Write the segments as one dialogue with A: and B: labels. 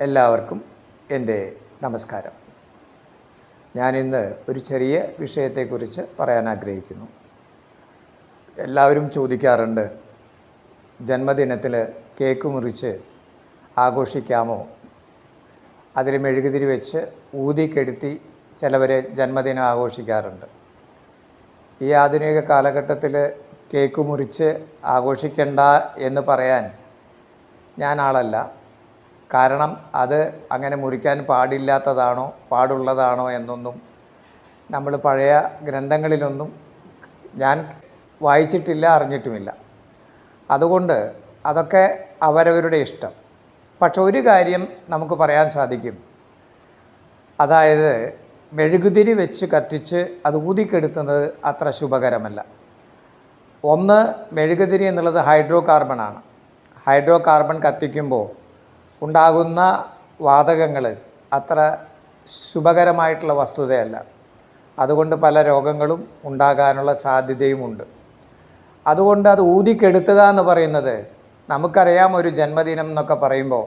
A: എല്ലാവർക്കും എന്റെ നമസ്കാരം. ഞാനിന്ന് ഒരു ചെറിയ വിഷയത്തെക്കുറിച്ച് പറയാൻ ആഗ്രഹിക്കുന്നു. എല്ലാവരും ചോദിക്കാറുണ്ട് ജന്മദിനത്തിൽ കേക്ക് മുറിച്ച് ആഘോഷിക്കാമോ? അതിൽ മെഴുകുതിരി വെച്ച് ഊതിക്കെടുത്തി ചിലവർ ജന്മദിനം ആഘോഷിക്കാറുണ്ട്. ഈ ആധുനിക കാലഘട്ടത്തിൽ കേക്ക് മുറിച്ച് ആഘോഷിക്കണ്ട എന്ന് പറയാൻ ഞാൻ ആളല്ല. കാരണം അത് അങ്ങനെ മുറിക്കാൻ പാടില്ലാത്തതാണോ പാടുള്ളതാണോ എന്നൊന്നും നമ്മൾ പഴയ ഗ്രന്ഥങ്ങളിലൊന്നും ഞാൻ വായിച്ചിട്ടില്ല അറിഞ്ഞിട്ടുമില്ല. അതുകൊണ്ട് അതൊക്കെ അവരവരുടെ ഇഷ്ടം. പക്ഷെ ഒരു കാര്യം നമുക്ക് പറയാൻ സാധിക്കും. അതായത് മെഴുകുതിരി വെച്ച് കത്തിച്ച് അത് ഊതിക്കെടുത്തുന്നത് അത്ര ശുഭകരമല്ല. ഒന്ന് മെഴുകുതിരി എന്നുള്ളത് ഹൈഡ്രോ കാർബണാണ് ഹൈഡ്രോ കാർബൺ കത്തിക്കുമ്പോൾ ഉണ്ടാകുന്ന വാതകങ്ങൾ അത്ര ശുഭകരമായിട്ടുള്ള വസ്തുതയല്ല. അതുകൊണ്ട് പല രോഗങ്ങളും ഉണ്ടാകാനുള്ള സാധ്യതയുമുണ്ട്. അതുകൊണ്ട് അത് ഊതിക്കെടുത്തുക എന്ന് പറയുന്നത് നമുക്കറിയാം ഒരു ജന്മദിനം എന്നൊക്കെ പറയുമ്പോൾ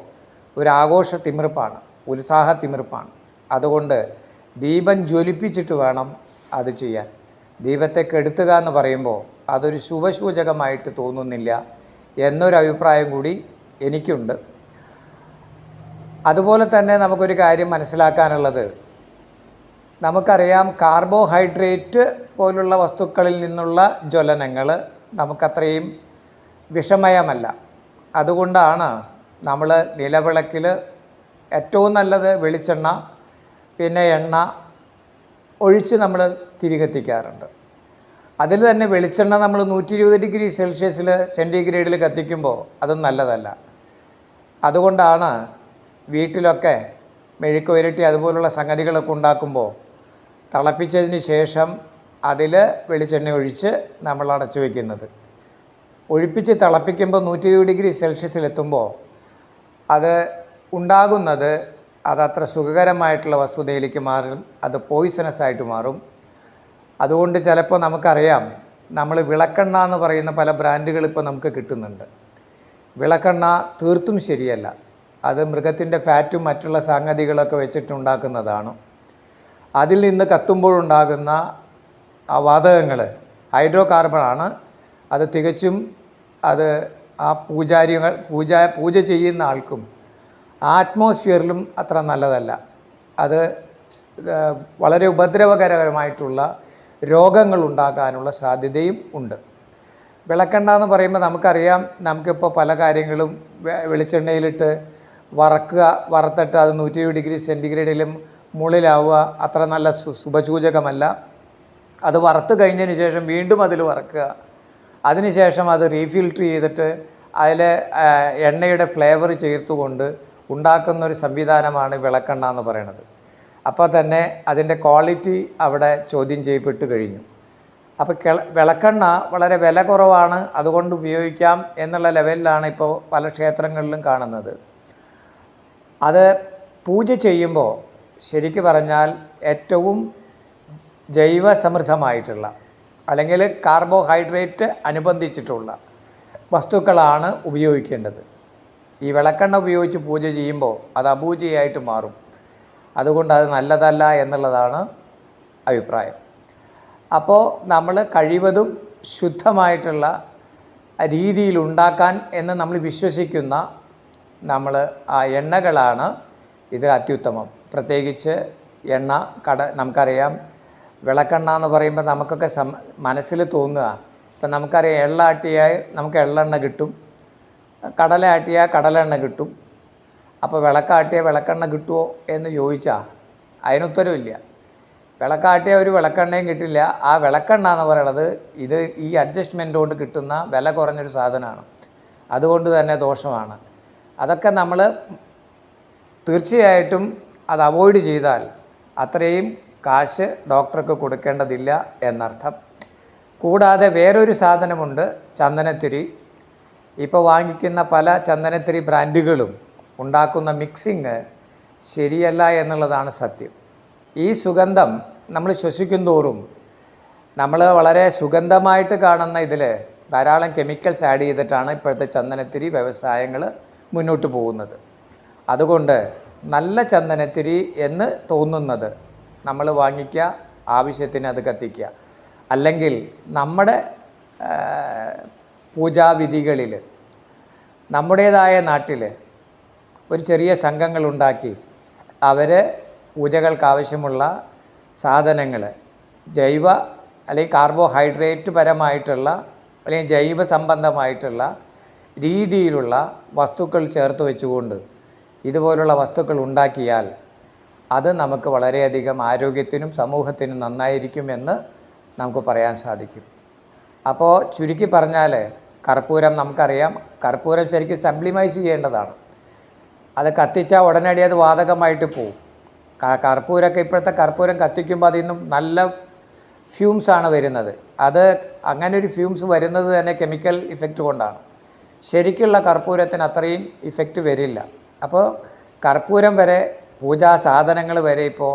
A: ഒരു ആഘോഷ തിമിർപ്പാണ് ഉത്സാഹ തിമിർപ്പാണ്. അതുകൊണ്ട് ദീപം ജ്വലിപ്പിച്ചിട്ട് വേണം അത് ചെയ്യാൻ. ദീപത്തെ കെടുത്തുക എന്ന് പറയുമ്പോൾ അതൊരു ശുഭസൂചകമായിട്ട് തോന്നുന്നില്ല എന്നൊരു അഭിപ്രായം കൂടി എനിക്കുണ്ട്. അതുപോലെ തന്നെ നമുക്കൊരു കാര്യം മനസ്സിലാക്കാനുള്ളത്. നമുക്കറിയാം കാർബോഹൈഡ്രേറ്റ് പോലുള്ള വസ്തുക്കളിൽ നിന്നുള്ള ജ്വലനങ്ങൾ നമുക്കത്രയും വിഷമയമല്ല. അതുകൊണ്ടാണ് നമ്മൾ നിലവിളക്കിൽ ഏറ്റവും നല്ലത് വെളിച്ചെണ്ണ പിന്നെ എണ്ണ ഒഴിച്ച് നമ്മൾ തിരികെത്തിക്കാറുണ്ട്. അതിൽ തന്നെ വെളിച്ചെണ്ണ നമ്മൾ നൂറ്റി ഇരുപത് ഡിഗ്രി സെൽഷ്യസിൽ സെന്റിഗ്രേഡിൽ കത്തിക്കുമ്പോൾ അതും നല്ലതല്ല. അതുകൊണ്ടാണ് വീട്ടിലൊക്കെ മെഴുക്ക് വരട്ടി അതുപോലുള്ള സംഗതികളൊക്കെ ഉണ്ടാക്കുമ്പോൾ തിളപ്പിച്ചതിന് ശേഷം അതിൽ വെളിച്ചെണ്ണ ഒഴിച്ച് നമ്മൾ അടച്ചു വയ്ക്കുന്നത് ഒഴിപ്പിച്ച് തിളപ്പിക്കുമ്പോൾ നൂറ്റി ഇരുപത് ഡിഗ്രി സെൽഷ്യസിലെത്തുമ്പോൾ അത് ഉണ്ടാകുന്നത് അതത്ര സുഖകരമായിട്ടുള്ള വസ്തുതയിലേക്ക് മാറും അത് പോയിസണസ് ആയിട്ട് മാറും. അതുകൊണ്ട് ചിലപ്പോൾ നമുക്കറിയാം നമ്മൾ വിളക്കെണ്ണ എന്ന് പറയുന്ന പല ബ്രാൻഡുകൾ ഇപ്പോൾ നമുക്ക് കിട്ടുന്നുണ്ട്. വിളക്കെണ്ണ തീർത്തും ശരിയല്ല. അത് മൃഗത്തിന്റെ ഫാറ്റും മറ്റുള്ള സംഗതികളൊക്കെ വെച്ചിട്ടുണ്ടാക്കുന്നതാണ്. അതിൽ നിന്ന് കത്തുമ്പോഴുണ്ടാകുന്ന ആ വാതകങ്ങൾ ഹൈഡ്രോ കാർബണാണ് അത് തികച്ചും അത് ആ പൂജാരികൾ പൂജ പൂജ ചെയ്യുന്ന ആൾക്കും ആറ്റ്മോസ്ഫിയറിലും അത്ര നല്ലതല്ല. അത് വളരെ ഉപദ്രവകരമായിട്ടുള്ള രോഗങ്ങൾ ഉണ്ടാക്കാനുള്ള സാധ്യതയും ഉണ്ട്. വിളക്കെണ്ണ എന്ന് പറയുമ്പോൾ നമുക്കറിയാം നമുക്കിപ്പോൾ പല കാര്യങ്ങളും വെളിച്ചെണ്ണയിലിട്ട് വറക്കുക വറുത്തിട്ട് അത് നൂറ്റി ഇരുപത് ഡിഗ്രി സെന്റിഗ്രേഡിലും മുകളിലാവുക. അത്ര നല്ല ശുഭസൂചകമല്ല. അത് വറുത്ത് കഴിഞ്ഞതിന് ശേഷം വീണ്ടും അതിൽ വറക്കുക. അതിനുശേഷം അത് റീഫിൽട്ടർ ചെയ്തിട്ട് അതിൽ എണ്ണയുടെ ഫ്ലേവർ ചേർത്തുകൊണ്ട് ഉണ്ടാക്കുന്ന ഒരു സംവിധാനമാണ് വിളക്കെണ്ണ എന്ന് പറയുന്നത്. അപ്പോൾ തന്നെ അതിന്റെ ക്വാളിറ്റി അവിടെ ചോദ്യം ചെയ്യപ്പെട്ട് കഴിഞ്ഞു. അപ്പോൾ കിള വിളക്കെണ്ണ വളരെ വില കുറവാണ്. അതുകൊണ്ട് ഉപയോഗിക്കാം എന്നുള്ള ലെവലിലാണ് ഇപ്പോൾ പല ക്ഷേത്രങ്ങളിലും കാണുന്നത്. അത് പൂജ ചെയ്യുമ്പോൾ ശരിക്ക് പറഞ്ഞാൽ ഏറ്റവും ജൈവസമൃദ്ധമായിട്ടുള്ള അല്ലെങ്കിൽ കാർബോഹൈഡ്രേറ്റ് അനുബന്ധിച്ചിട്ടുള്ള വസ്തുക്കളാണ് ഉപയോഗിക്കേണ്ടത്. ഈ വിളക്കെണ്ണ ഉപയോഗിച്ച് പൂജ ചെയ്യുമ്പോൾ അത് അപൂജയായിട്ട് മാറും. അതുകൊണ്ട് അത് നല്ലതല്ല എന്നുള്ളതാണ് അഭിപ്രായം. അപ്പോൾ നമ്മൾ കഴിവതും ശുദ്ധമായിട്ടുള്ള രീതിയിൽ ഉണ്ടാക്കാൻ എന്ന് നമ്മൾ വിശ്വസിക്കുന്ന നമ്മൾ ആ എണ്ണകളാണ് ഇതിൽ അത്യുത്തമം. പ്രത്യേകിച്ച് എണ്ണ കട നമുക്കറിയാം വിളക്കെണ്ണ എന്ന് പറയുമ്പോൾ നമുക്കൊക്കെ സം മനസ്സിൽ തോന്നുക. ഇപ്പം നമുക്കറിയാം എള്ള ആട്ടിയാൽ നമുക്ക് എള്ളെണ്ണ കിട്ടും. കടല ആട്ടിയാൽ കടലെണ്ണ കിട്ടും. അപ്പോൾ വിളക്കാട്ടിയ വിളക്കെണ്ണ കിട്ടുമോ എന്ന് ചോദിച്ചാൽ അതിനുത്തരവില്ല വിളക്കാട്ടിയ ഒരു വിളക്കെണ്ണയും കിട്ടില്ല. ആ വിളക്കെണ്ണ എന്ന് പറയുന്നത് ഇത് ഈ അഡ്ജസ്റ്റ്മെന്റ് കൊണ്ട് കിട്ടുന്ന വില കുറഞ്ഞൊരു സാധനമാണ്. അതുകൊണ്ട് തന്നെ ദോഷമാണ്. അതൊക്കെ നമ്മൾ തീർച്ചയായിട്ടും അത് അവോയ്ഡ് ചെയ്താൽ അത്രയും കാശ് ഡോക്ടർക്ക് കൊടുക്കേണ്ടതില്ല എന്നർത്ഥം. കൂടാതെ വേറൊരു സാധനമുണ്ട് ചന്ദനത്തിരി. ഇപ്പോൾ വാങ്ങിക്കുന്ന പല ചന്ദനത്തിരി ബ്രാൻഡുകളും ഉണ്ടാക്കുന്ന മിക്സിങ് ശരിയല്ല എന്നുള്ളതാണ് സത്യം. ഈ സുഗന്ധം നമ്മൾ ശ്വസിക്കും തോറും നമ്മൾ വളരെ സുഗന്ധമായിട്ട് കാണുന്ന ഇതിൽ ധാരാളം കെമിക്കൽസ് ആഡ് ചെയ്തിട്ടാണ് ഇപ്പോഴത്തെ ചന്ദനത്തിരി വ്യവസായങ്ങൾ മുന്നോട്ട് പോകുന്നത്. അതുകൊണ്ട് നല്ല ചന്ദനത്തിരി എന്ന് തോന്നുന്നത് നമ്മൾ വാങ്ങിക്കുക ആവശ്യത്തിന് അത് കത്തിക്കുക. അല്ലെങ്കിൽ നമ്മുടെ പൂജാവിധികളിൽ നമ്മുടേതായ നാട്ടിൽ ഒരു ചെറിയ സംഘങ്ങളുണ്ടാക്കി അവർ പൂജകൾക്ക് ആവശ്യമുള്ള സാധനങ്ങൾ ജൈവ അല്ലെങ്കിൽ കാർബോഹൈഡ്രേറ്റ് പരമായിട്ടുള്ള അല്ലെങ്കിൽ ജൈവ സംബന്ധമായിട്ടുള്ള രീതിയിലുള്ള വസ്തുക്കൾ ചേർത്ത് വെച്ചുകൊണ്ട് ഇതുപോലുള്ള വസ്തുക്കൾ ഉണ്ടാക്കിയാൽ അത് നമുക്ക് വളരെയധികം ആരോഗ്യത്തിനും സമൂഹത്തിനും നന്നായിരിക്കും എന്ന് നമുക്ക് പറയാൻ സാധിക്കും. അപ്പോൾ ചുരുക്കി പറഞ്ഞാൽ കർപ്പൂരം നമുക്കറിയാം. കർപ്പൂരം ശരിക്കും സബ്ലിമൈസ് ചെയ്യേണ്ടതാണ്. അത് കത്തിച്ചാൽ ഉടനടി അത് വാതകമായിട്ട് പോവും. കർപ്പൂരമൊക്കെ ഇപ്പോഴത്തെ കർപ്പൂരം കത്തിക്കുമ്പോൾ അതിൽ നിന്നും നല്ല ഫ്യൂംസാണ് വരുന്നത്. അത് അങ്ങനെ ഒരു ഫ്യൂംസ് വരുന്നത് തന്നെ കെമിക്കൽ ഇഫക്റ്റ് കൊണ്ടാണ്. ശരിക്കുള്ള കർപ്പൂരത്തിന് അത്രയും ഇഫക്റ്റ് വരില്ല. അപ്പോൾ കർപ്പൂരം വരെ പൂജാ സാധനങ്ങൾ വരെ ഇപ്പോൾ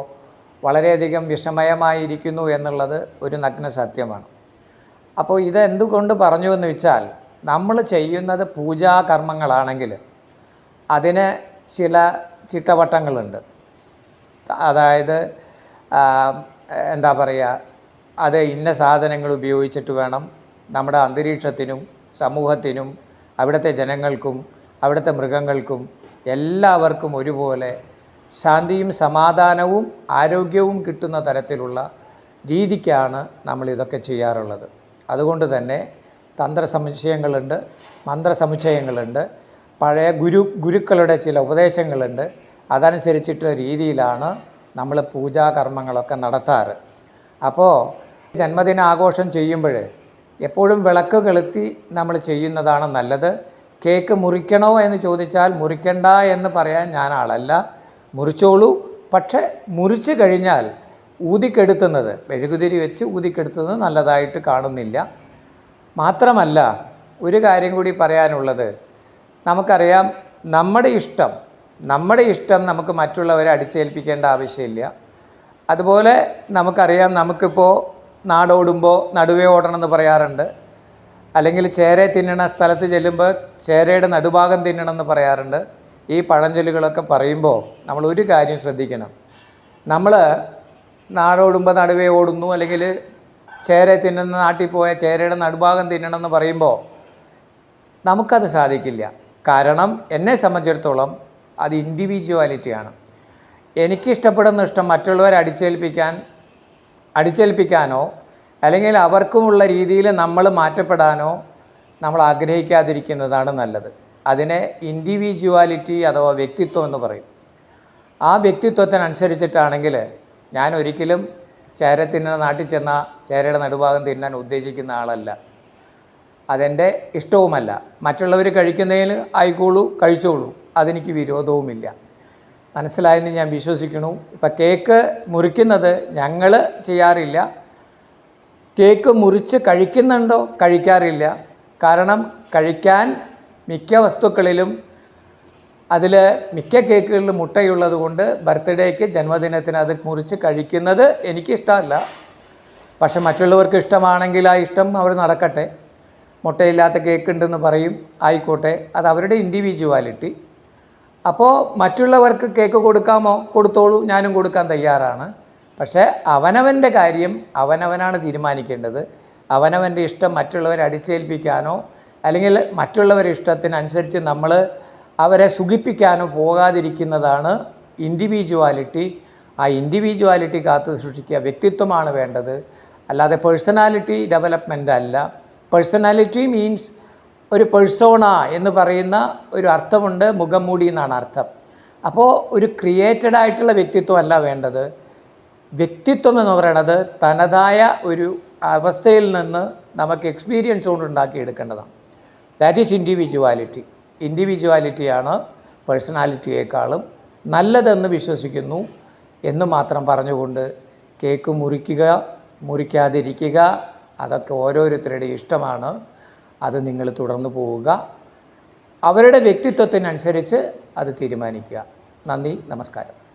A: വളരെയധികം വിഷമയമായിരിക്കുന്നു എന്നുള്ളത് ഒരു നഗ്ന സത്യമാണ്. അപ്പോൾ ഇത് എന്തുകൊണ്ട് പറഞ്ഞു എന്ന് വെച്ചാൽ നമ്മൾ ചെയ്യുന്നത് പൂജാ കർമ്മങ്ങളാണെങ്കിൽ അതിന് ചില ചിട്ടവട്ടങ്ങളുണ്ട്. അതായത് എന്താ പറയുക അത് ഇന്ന സാധനങ്ങൾ ഉപയോഗിച്ചിട്ട് വേണം നമ്മുടെ അന്തരീക്ഷത്തിനും സമൂഹത്തിനും അവിടുത്തെ ജനങ്ങൾക്കും അവിടുത്തെ മൃഗങ്ങൾക്കും എല്ലാവർക്കും ഒരുപോലെ ശാന്തിയും സമാധാനവും ആരോഗ്യവും കിട്ടുന്ന തരത്തിലുള്ള രീതിക്കാണ് നമ്മൾ ഇതൊക്കെ ചെയ്യാറുള്ളത്. അതുകൊണ്ട് തന്നെ തന്ത്ര സമുച്ചയങ്ങളുണ്ട് മന്ത്രസമുച്ചയങ്ങളുണ്ട് പഴയ ഗുരു ഗുരുക്കളുടെ ചില ഉപദേശങ്ങളുണ്ട്. അതനുസരിച്ചിട്ടുള്ള രീതിയിലാണ് നമ്മൾ പൂജാകർമ്മങ്ങളൊക്കെ നടത്താറ്. അപ്പോൾ ജന്മദിന ആഘോഷം ചെയ്യുമ്പോൾ എപ്പോഴും വിളക്ക് കെളുത്തി നമ്മൾ ചെയ്യുന്നതാണ് നല്ലത്. കേക്ക് മുറിക്കണോ എന്ന് ചോദിച്ചാൽ മുറിക്കണ്ട എന്ന് പറയാൻ ഞാൻ ആളല്ല. മുറിച്ചോളൂ. പക്ഷേ മുറിച്ച് കഴിഞ്ഞാൽ ഊതിക്കെടുത്തുന്നത് മെഴുകുതിരി വെച്ച് ഊതിക്കെടുത്തുന്നത് നല്ലതായിട്ട് കാണുന്നില്ല. മാത്രമല്ല ഒരു കാര്യം കൂടി പറയാനുള്ളത്. നമുക്കറിയാം നമ്മുടെ ഇഷ്ടം നമ്മുടെ ഇഷ്ടം നമുക്ക് മറ്റുള്ളവരെ അടിച്ചേൽപ്പിക്കേണ്ട ആവശ്യമില്ല. അതുപോലെ നമുക്കറിയാം നമുക്കിപ്പോൾ നാടോടുമ്പോൾ നടുവേ ഓടണം എന്ന് പറയാറുണ്ട്. അല്ലെങ്കിൽ ചേര തിന്നണ സ്ഥലത്ത് ചെല്ലുമ്പോൾ ചേരയുടെ നടുഭാഗം തിന്നണം എന്ന് പറയാറുണ്ട്. ഈ പഴഞ്ചൊല്ലുകളൊക്കെ പറയുമ്പോൾ നമ്മൾ ഒരു കാര്യം ശ്രദ്ധിക്കണം. നമ്മൾ നാടോടുമ്പോൾ നടുവേ ഓടുന്നു അല്ലെങ്കിൽ ചേര തിന്നുന്ന നാട്ടിൽ പോയ ചേരയുടെ നടുഭാഗം തിന്നണം എന്ന് പറയുമ്പോൾ നമുക്കത് സാധിക്കില്ല. കാരണം എന്നെ സംബന്ധിച്ചിടത്തോളം അത് ഇൻഡിവിജ്വാലിറ്റിയാണ് എനിക്കിഷ്ടപ്പെടുന്ന ഇഷ്ടം മറ്റുള്ളവരെ അടിച്ചേൽപ്പിക്കാൻ അടിച്ചേൽപ്പിക്കാനോ അല്ലെങ്കിൽ അവർക്കുമുള്ള രീതിയിൽ നമ്മൾ മാറ്റപ്പെടാനോ നമ്മൾ ആഗ്രഹിക്കാതിരിക്കുന്നതാണ് നല്ലത്. അതിനെ ഇൻഡിവിജ്വാലിറ്റി അഥവാ വ്യക്തിത്വം എന്ന് പറയും. ആ വ്യക്തിത്വത്തിനനുസരിച്ചിട്ടാണെങ്കിൽ ഞാൻ ഒരിക്കലും ചേര തിന്നുന്ന നാട്ടിൽ ചെന്ന ചേരയുടെ നടുഭാഗം തിന്നാൻ ഉദ്ദേശിക്കുന്ന ആളല്ല. അതെന്റെ ഇഷ്ടവുമല്ല. മറ്റുള്ളവർ കഴിക്കുന്നതിന് ആയിക്കോളൂ കഴിച്ചോളൂ. അതെനിക്ക് വിരോധവുമില്ല. മനസ്സിലായെന്ന് ഞാൻ വിശ്വസിക്കുന്നു. ഇപ്പം കേക്ക് മുറിക്കുന്നത് ഞങ്ങൾ ചെയ്യാറില്ല. കേക്ക് മുറിച്ച് കഴിക്കുന്നുണ്ടോ? കഴിക്കാറില്ല. കാരണം കഴിക്കാൻ മിക്ക വസ്തുക്കളിലും അതിൽ മിക്ക കേക്കുകളിലും മുട്ടയുള്ളത് കൊണ്ട് ബർത്ത്ഡേക്ക് ജന്മദിനത്തിന് അത് മുറിച്ച് കഴിക്കുന്നത് എനിക്കിഷ്ടമല്ല. പക്ഷെ മറ്റുള്ളവർക്ക് ഇഷ്ടമാണെങ്കിൽ ആ ഇഷ്ടം അവർ നടക്കട്ടെ. മുട്ടയില്ലാത്ത കേക്ക് ഉണ്ടെന്ന് പറയും. ആയിക്കോട്ടെ. അത് അവരുടെ ഇൻഡിവിജ്വാലിറ്റി അപ്പോൾ മറ്റുള്ളവർക്ക് കേക്ക് കൊടുക്കാമോ? കൊടുത്തോളൂ ഞാനും കൊടുക്കാൻ തയ്യാറാണ്. പക്ഷേ അവനവന്റെ കാര്യം അവനവനാണ് തീരുമാനിക്കേണ്ടത്. അവനവന്റെ ഇഷ്ടം മറ്റുള്ളവരെ അടിച്ചേൽപ്പിക്കാനോ അല്ലെങ്കിൽ മറ്റുള്ളവരുടെ ഇഷ്ടത്തിനനുസരിച്ച് നമ്മൾ അവരെ സുഖിപ്പിക്കാനോ പോകാതിരിക്കുന്നതാണ് ഇൻഡിവിജ്വാലിറ്റി ആ ഇൻഡിവിജ്വാലിറ്റി കാത്തു സൂക്ഷിക്കുക. വ്യക്തിത്വമാണ് വേണ്ടത്. അല്ലാതെ പേഴ്സണാലിറ്റി ഡെവലപ്മെന്റ് അല്ല. പേഴ്സണാലിറ്റി മീൻസ് ഒരു പേഴ്സോണ എന്ന് പറയുന്ന ഒരു അർത്ഥമുണ്ട് മുഖംമൂടി എന്നാണ് അർത്ഥം. അപ്പോൾ ഒരു ക്രിയേറ്റഡ് ആയിട്ടുള്ള വ്യക്തിത്വമല്ല വേണ്ടത്. വ്യക്തിത്വം എന്ന് പറയുന്നത് തനതായ ഒരു അവസ്ഥയിൽ നിന്ന് നമുക്ക് എക്സ്പീരിയൻസ് കൊണ്ട് ഉണ്ടാക്കിയെടുക്കേണ്ടതാണ്. ദാറ്റ് ഈസ് ഇൻഡിവിജ്വാലിറ്റി ഇൻഡിവിജ്വാലിറ്റിയാണ് പേഴ്സണാലിറ്റിയേക്കാളും നല്ലതെന്ന് വിശ്വസിക്കുന്നു എന്ന് മാത്രം പറഞ്ഞുകൊണ്ട് കേക്ക് മുറിക്കുക മുറിക്കാതിരിക്കുക അതൊക്കെ ഓരോരുത്തരുടെ ഇഷ്ടമാണ്. അത് നിങ്ങൾ തുടർന്ന് പോവുക. അവരുടെ വ്യക്തിത്വത്തിനനുസരിച്ച് അത് തീരുമാനിക്കുക. നന്ദി നമസ്കാരം.